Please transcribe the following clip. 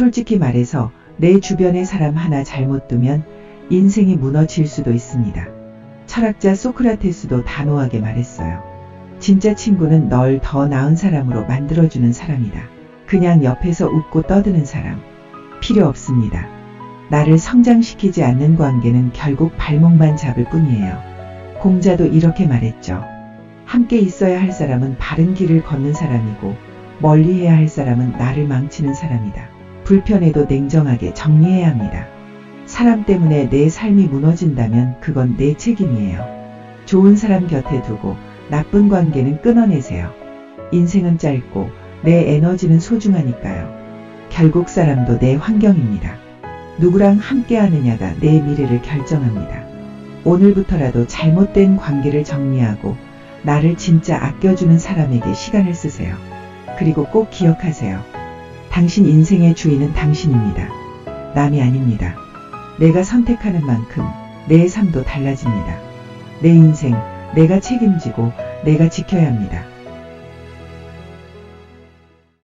솔직히 말해서 내 주변의 사람 하나 잘못 두면 인생이 무너질 수도 있습니다. 철학자 소크라테스도 단호하게 말했어요. 진짜 친구는 널 더 나은 사람으로 만들어주는 사람이다. 그냥 옆에서 웃고 떠드는 사람. 필요 없습니다. 나를 성장시키지 않는 관계는 결국 발목만 잡을 뿐이에요. 공자도 이렇게 말했죠. 함께 있어야 할 사람은 바른 길을 걷는 사람이고 멀리 해야 할 사람은 나를 망치는 사람이다. 불편해도 냉정하게 정리해야 합니다. 사람 때문에 내 삶이 무너진다면 그건 내 책임이에요. 좋은 사람 곁에 두고 나쁜 관계는 끊어내세요. 인생은 짧고 내 에너지는 소중하니까요. 결국 사람도 내 환경입니다. 누구랑 함께 하느냐가 내 미래를 결정합니다. 오늘부터라도 잘못된 관계를 정리하고 나를 진짜 아껴주는 사람에게 시간을 쓰세요. 그리고 꼭 기억하세요. 당신 인생의 주인은 당신입니다. 남이 아닙니다. 내가 선택하는 만큼 내 삶도 달라집니다. 내 인생 내가 책임지고 내가 지켜야 합니다.